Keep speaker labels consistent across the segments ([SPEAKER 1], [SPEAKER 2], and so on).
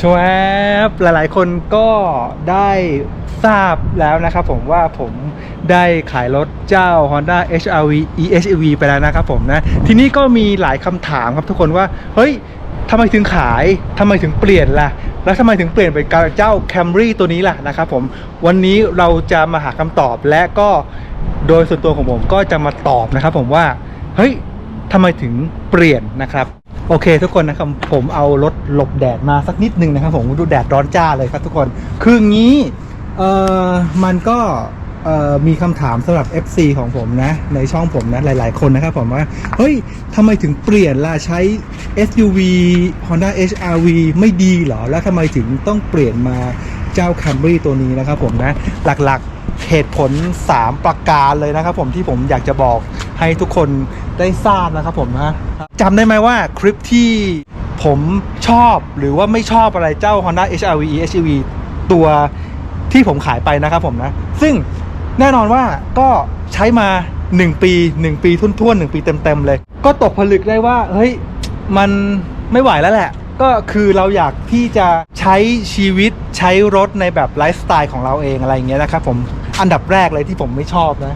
[SPEAKER 1] ชวบหลายๆ คนก็ได้ทราบแล้วนะครับผมว่าผมได้ขายรถเจ้า Honda HRV EHEV ไปแล้วนะครับผมนะ ทีนี้ก็มีหลายคำถามครับทุกคนว่า เฮ้ยทำไมถึงขายทำไมถึงเปลี่ยนล่ะ แล้วทำไมถึงเปลี่ยนเป็นเจ้า Camry ตัวนี้ล่ะนะครับผมวันนี้เราจะมาหาคำตอบและก็โดยส่วนตัวของผมก็จะมาตอบนะครับผมว่า เฮ้ยทำไมถึงเปลี่ยนนะครับ โอเคทุกคนนะครับผมเอารถหลบแดดมาสักนิดนึงนะครับผมดูแดดร้อนจ้าเลยครับทุกคนคืองี้เออมันก็เออมีคำถามสำหรับ FC ของผมนะ ในช่องผมนะ หลาย ๆ คนนะครับผมว่า เฮ้ยทำไมถึงเปลี่ยนล่ะใช้ SUV Honda HRV ไม่ดีเหรอ แล้วทำไมถึงต้องเปลี่ยนมาเจ้า Camry ตัวนี้นะครับผมนะ หลัก ๆ เหตุผล 3 ประการเลยนะครับผมที่ผมอยากจะบอก ให้ทุกคนได้ทราบนะครับผมนะจำได้ไหมว่าคลิปที่ผมชอบหรือว่าไม่ชอบอะไรเจ้า Honda HRV HEV ตัวที่ผมขายไปนะครับผมนะ ซึ่งแน่นอนว่าก็ใช้มา 1 ปี 1 ปีทุ่นๆ1ปีเต็มๆเลย ก็ตกผลึกได้ว่าเฮ้ยมันไม่ไหวแล้วแหละ ก็คือเราอยากที่จะใช้ชีวิตใช้รถในแบบไลฟ์สไตล์ของเราเองอะไรอย่างเงี้ยนะครับผมอันดับแรกเลยที่ผมไม่ชอบนะ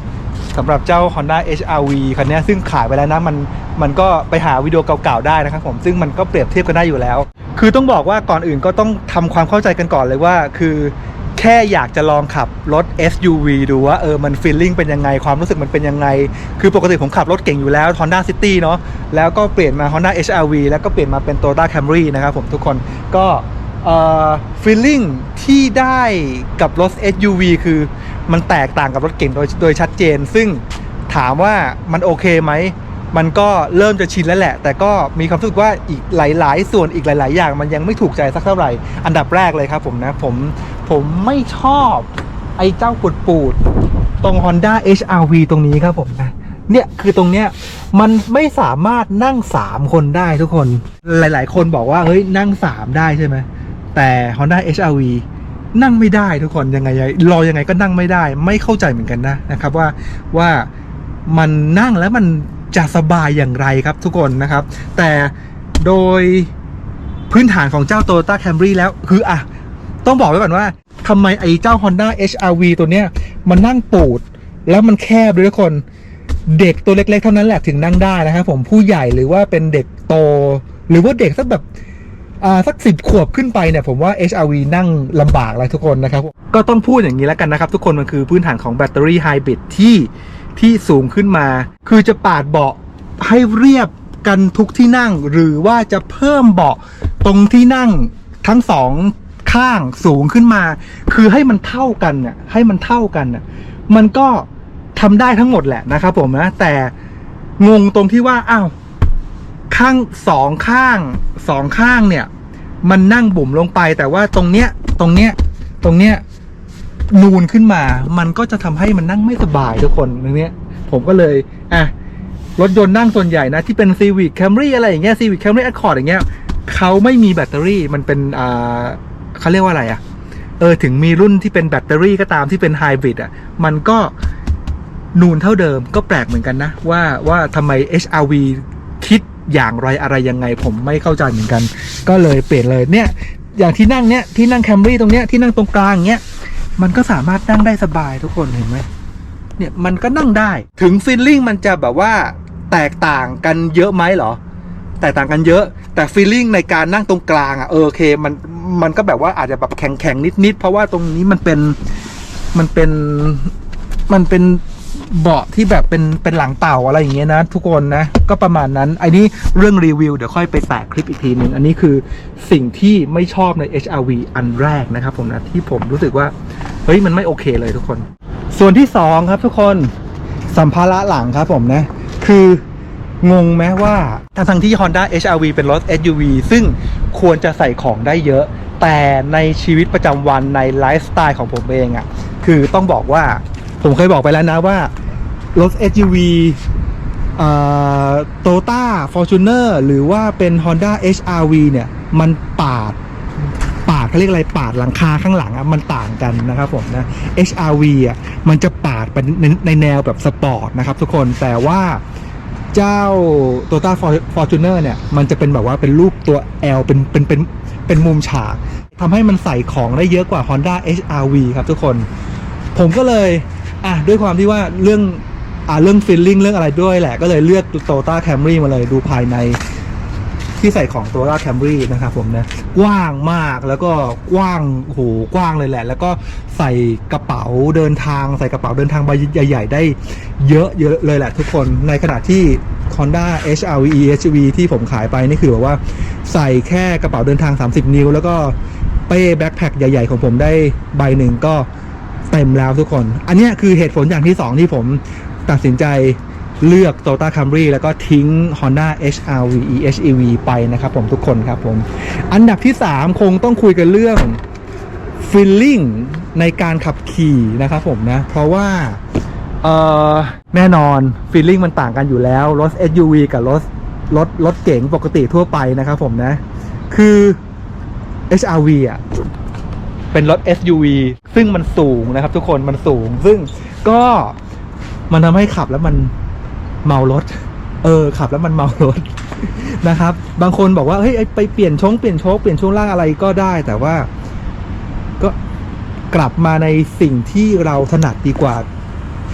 [SPEAKER 1] สำหรับเจ้า Honda HRV คันนี้ซึ่งขายไปแล้วนะมันมันก็ไปหาวิดีโอเก่าๆได้นะครับผมซึ่งมันก็เปรียบเทียบกันได้อยู่แล้ว คือต้องบอกว่าก่อนอื่นก็ต้องทำความเข้าใจกันก่อนเลยว่า คือแค่อยากจะลองขับรถ SUV ดูว่าเออมันฟีลลิ่งเป็นยังไงความรู้สึกมันเป็นยังไง คือปกติผมขับรถเก่งอยู่แล้ว Honda City เนาะแล้วก็เปลี่ยนมา Honda HRV แล้วก็เปลี่ยนมาเป็น Toyota Camry นะครับผมทุกคนก็เอ่อฟีลลิ่งที่ได้กับรถ SUV คือ มันแตกต่างกับรถเก่งโดยโดยชัดเจน ซึ่งถามว่ามันโอเคไหม มันก็เริ่มจะชินแล้วแหละ แต่ก็มีความรู้สึกว่าอีกหลาย ๆ ส่วนอีกหลาย ๆ อย่างมันยังไม่ถูกใจสักเท่าไหร่ อันดับแรกเลยครับผมนะ ผมผมไม่ชอบไอ้เจ้าปูดปูดตรง Honda HRV ตรงนี้ครับผมนะเนี่ยคือตรงเนี้ยมันไม่สามารถนั่ง 3 คนได้ทุกคนหลาย ๆ คนบอกว่าเฮ้ยนั่ง 3 ได้ใช่ไหมแต่ Honda HRV นั่งไม่ได้ทุกคนยังไงรอยังไงก็นั่งไม่ได้ ไม่เข้าใจเหมือนกันนะนะครับว่าว่ามันนั่งแล้วมันจะสบายอย่างไรครับทุกคนนะครับ แต่โดยพื้นฐานของเจ้า Toyota Camry แล้วคืออะต้องบอกไว้ก่อนว่าทำไมไอ้เจ้า Honda HRV ตัวเนี้ยมันนั่งปูด แล้วมันแคบด้วยทุกคนเด็กตัวเล็กๆเท่านั้นแหละถึงนั่งได้นะครับผมผู้ใหญ่หรือว่าเป็นเด็กโต หรือว่าเด็กสักแบบ สักสิบขวบขึ้นไปเนี่ยผมว่า HRV นั่งลำบากเลยทุกคนนะครับ ก็ต้องพูดอย่างนี้แล้วกันนะครับ ทุกคนมันคือพื้นฐานของแบตเตอรี่ไฮบริดที่ที่สูงขึ้นมา คือจะปาดเบาะให้เรียบกันทุกที่นั่ง หรือว่าจะเพิ่มเบาะตรงที่นั่งทั้งสองข้างสูงขึ้นมา คือให้มันเท่ากันน่ะให้มันเท่ากันน่ะมันก็ทำได้ทั้งหมดแหละนะครับผมนะแต่งงตรงที่ว่าอ้าว ข้างสองข้างสองข้างเนี่ย มันนั่งบุ๋มลงไปแต่ว่าตรงเนี้ยตรงเนี้ยตรงเนี้ยนูนขึ้นมา มันก็จะทำให้มันนั่งไม่สบายทุกคนตรงเนี้ย ผมก็เลยอะรถยนต์นั่งส่วนใหญ่นะ ที่เป็น Civic Camry อะไรอย่างเงี้ย Civic Camry Accord อย่างเงี้ยเขาไม่มีแบตเตอรี่มันเป็นอ่าเขาเรียกว่าอะไรอะเออถึงมีรุ่นที่เป็นแบตเตอรี่ก็ตามที่เป็นไฮบริดอะมันก็นูนเท่าเดิมก็แปลกเหมือนกันนะ ว่าว่าทำไม HRV คิด อย่างไรอะไรยังไงผมไม่เข้าใจเหมือนกัน ก็เลยเปลี่ยนเลยเนี่ยอย่างที่นั่งเนี้ยที่นั่งแคมรี่ตรงเนี้ยที่นั่งตรงกลางเนี้ยมันก็สามารถนั่งได้สบายทุกคนเห็นไหมเนี่ยมันก็นั่งได้ถึงฟีลลิ่งมันจะแบบว่าแตกต่างกันเยอะไหมเหรอ แตกต่างกันเยอะ แต่ฟีลลิ่งในการนั่งตรงกลางอะเออโอเคมันมันก็แบบว่าอาจจะแบบแข็งแข็งๆนิดเพราะว่าตรงนี้มันเป็นมันเป็นมันเป็น เบาะที่แบบเป็นเป็นหลังเต่าอะไรอย่างเงี้ยนะทุกคนนะก็ประมาณนั้นไอ้นี้เรื่องรีวิวเดี๋ยวค่อยไปแตะคลิปอีกทีหนึ่งอันนี้คือสิ่งที่ไม่ชอบใน HRV อันแรกนะครับผมนะที่ผมรู้สึกว่าเฮ้ยมันไม่โอเคเลยทุกคน ส่วนที่สองครับทุกคนสัมภาระหลังครับผมนะ คืองงไหมว่าทั้งทั้งที่ Honda HRV เป็นรถ SUV ซึ่งควรจะใส่ของได้เยอะ แต่ในชีวิตประจำวันในไลฟ์สไตล์ของผมเองอะ่ะ คือต้องบอกว่า ผมเคยบอกไปแล้วนะว่า รถ SUV โตต้า Fortuner หรือว่าเป็น Honda HRV เนี่ย มันปาด ปาดเขาเรียกอะไร ปาดหลังคาข้างหลังอะ มันต่างกันนะครับผมนะ HRV อะ มันจะปาดไปในในแนวแบบสปอร์ตนะครับทุกคน แต่ว่าเจ้า Toyota For- Fortuner เนี่ย มันจะเป็นแบบว่าเป็นรูปตัว L เป็นเป็นเป็นเป็นมุมฉากทำให้มันใส่ของได้เยอะกว่า Honda HRV ครับทุกคน ผมก็เลย อะด้วยความที่ว่าเรื่องอ่าเรื่องฟีลลิ่งเรื่องอะไรด้วยแหละ ก็เลยเลือก Toyota Camry มาเลยดูภายในที่ใส่ของ Toyota Camry นะครับผมนะกว้างมากแล้วก็กว้างโอ้โหกว้างเลยแหละ แล้วก็ใส่กระเป๋าเดินทาง ใส่กระเป๋าเดินทางใบใหญ่ๆ ได้เยอะเยอะเลยแหละทุกคนในขณะที่ Honda HRV EHV ที่ผมขายไปนี่คือแบบว่าใส่แค่กระเป๋าเดินทาง 30 นิ้ว แล้วก็เป้แบ็คแพคใหญ่ ๆ ของผมได้ใบหนึ่งก็ เต็มแล้วทุกคน อันนี้คือเหตุผลอย่างที่สองที่ผมตัดสินใจเลือก Toyota Camry แล้วก็ทิ้ง Honda HRV HEV ไปนะครับผมทุกคนครับผม อันดับที่ 3 คงต้องคุยกันเรื่อง feeling ในการขับขี่นะครับผมนะ เพราะว่าแน่นอน feeling มันต่างกันอยู่แล้ว รถ SUV กับรถรถรถเก๋งปกติทั่วไปนะครับผมนะ คือ HRV อะ เป็นรถ SUV ซึ่งมันสูงนะครับ ทุกคนมันสูง ซึ่งก็มันทำให้ขับแล้วมันเมารถ เออ ขับแล้วมันเมารถนะครับ บางคนบอกว่าเฮ้ยไปเปลี่ยนชงเปลี่ยนโชคเปลี่ยนช่วงล่างอะไรก็ได้ แต่ว่าก็กลับมาในสิ่งที่เราถนัดดีกว่า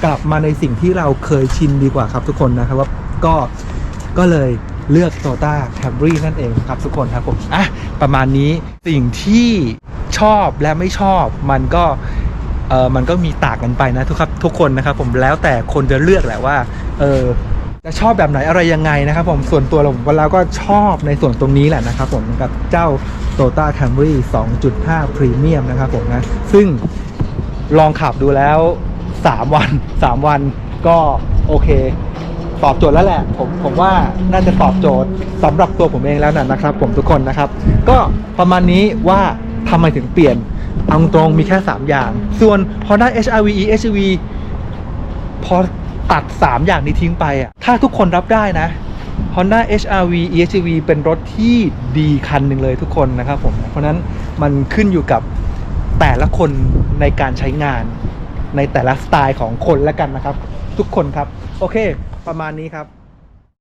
[SPEAKER 1] กลับมาในสิ่งที่เราเคยชินดีกว่าครับ ทุกคนนะครับว่าก็ก็เลยเลือก Toyota Camry นั่นเองครับทุกคนครับผมอะประมาณนี้สิ่งที่ ชอบและไม่ชอบมันก็เออมันก็มีต่างกันไปนะทุกครับทุกคนนะครับผมแล้วแต่คนจะเลือกแหละว่าเออจะชอบแบบไหนอะไรยังไงนะครับผมส่วนตัวเราผมเราก็ชอบในส่วนตรงนี้แหละนะครับผมกับเจ้า Toyota Camry 2.5 Premium นะครับผมนะ ซึ่งลองขับดูแล้ว 3 วัน 3 วันก็โอเค ตอบโจทย์แล้วแหละ ผมผมว่าน่าจะตอบโจทย์สำหรับตัวผมเองแล้วนะนะครับผมทุกคนนะครับ ก็ประมาณนี้ว่า ทำไมถึงเปลี่ยนเอาตรงมีแค่ 3 อย่าง ส่วน Honda HRV EHV พอตัด 3 อย่างนี้ทิ้งไปอะถ้าทุกคนรับได้นะ Honda HRV EHV เป็นรถที่ดีคันหนึ่งเลยทุกคนนะครับผม เพราะฉะนั้นมันขึ้นอยู่กับแต่ละคนในการใช้งานในแต่ละสไตล์ของคนแล้วกันนะครับ ทุกคนครับ โอเค ประมาณนี้ครับ